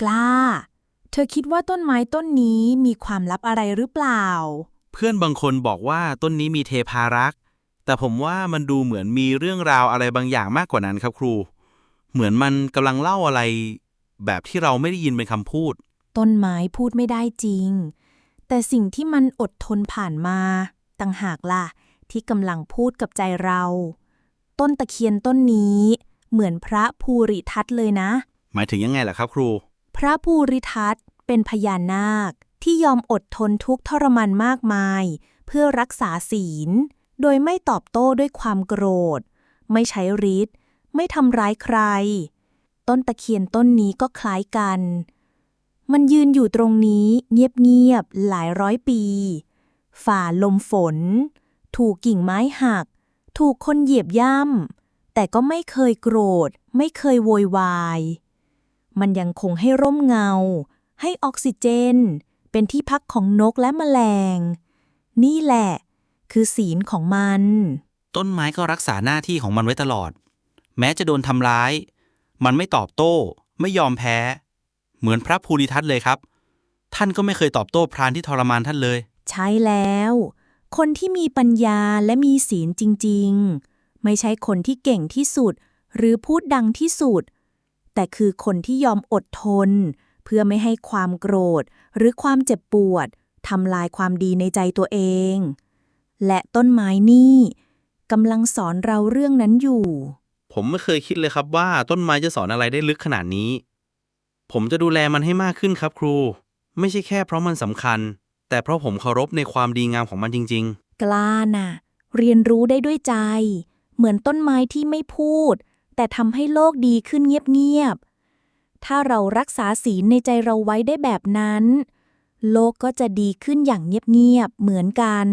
กล้า เธอคิดว่าต้นไม้ต้นนี้มีความลับอะไรหรือเปล่า เพื่อนบางคนบอกว่าต้นนี้มีเทพารักษ์ แต่ผมว่ามันดูเหมือนมีเรื่องราวอะไรบางอย่างมากกว่านั้นครับครู เหมือนมันกำลังเล่าอะไร แบบที่เราไม่ได้ยินเป็นคำพูด ต้นไม้พูดไม่ได้จริง แต่สิ่งที่มันอดทนผ่านมาต่างหากล่ะ ที่กำลังพูดกับใจเรา ต้นตะเคียนต้นนี้ เหมือนพระภูริทัตเลยนะ หมายถึงยังไงล่ะครับครู พระภูริทัตเป็นพญานาคที่ยอมอดทนทุกทรมานมากมาย เพื่อรักษาศีล โดยไม่ตอบโต้ด้วยความโกรธ ไม่ใช้ฤทธิ์ไม่ทำร้ายใคร ต้นตะเคียนต้นนี้ก็คล้ายกัน มันยืนอยู่ตรงนี้เงียบๆหลายร้อยปี ฝ่าลมฝน ถูกกิ่งไม้หัก ถูกคนเหยียบย่ำแต่ก็ไม่เคยโกรธ ไม่เคยโวยวาย มันยังคงให้ร่มเงา ให้ออกซิเจน เป็นที่พักของนกและแมลง นี่แหละ คือศีลของมัน ต้นไม้ก็รักษาหน้าที่ของมันไว้ตลอด แม้จะโดนทำร้าย มันไม่ตอบโต้ ไม่ยอมแพ้ เหมือนพระภูริทัตเลยครับ ท่านก็ไม่เคยตอบโต้พรานที่ทรมานท่านเลย ใช่แล้ว คนที่มีปัญญาและมีศีลจริง ๆ ไม่ใช่คนที่เก่งที่สุด หรือพูดดังที่สุด แต่คือคนที่ยอมอดทน เพื่อไม่ให้ความโกรธ หรือความเจ็บปวดทำลายความดีในใจตัวเอง และต้นไม้นี่กำลังสอนเราเรื่องนั้นอยู่ ผมไม่เคยคิดเลยครับว่าต้นไม้จะสอนอะไรได้ลึกขนาดนี้ ผมจะดูแลมันให้มากขึ้นครับครู ไม่ใช่แค่เพราะมันสำคัญ แต่เพราะผมเคารพในความดีงามของมันจริง ๆ กล้าน่ะ เรียนรู้ได้ด้วยใจ เหมือนต้นไม้ที่ไม่พูด แต่ทำให้โลกดีขึ้นเงียบๆ ถ้าเรารักษาศีลในใจเราไว้ได้แบบนั้น โลกก็จะดีขึ้นอย่างเงียบๆ เหมือนกัน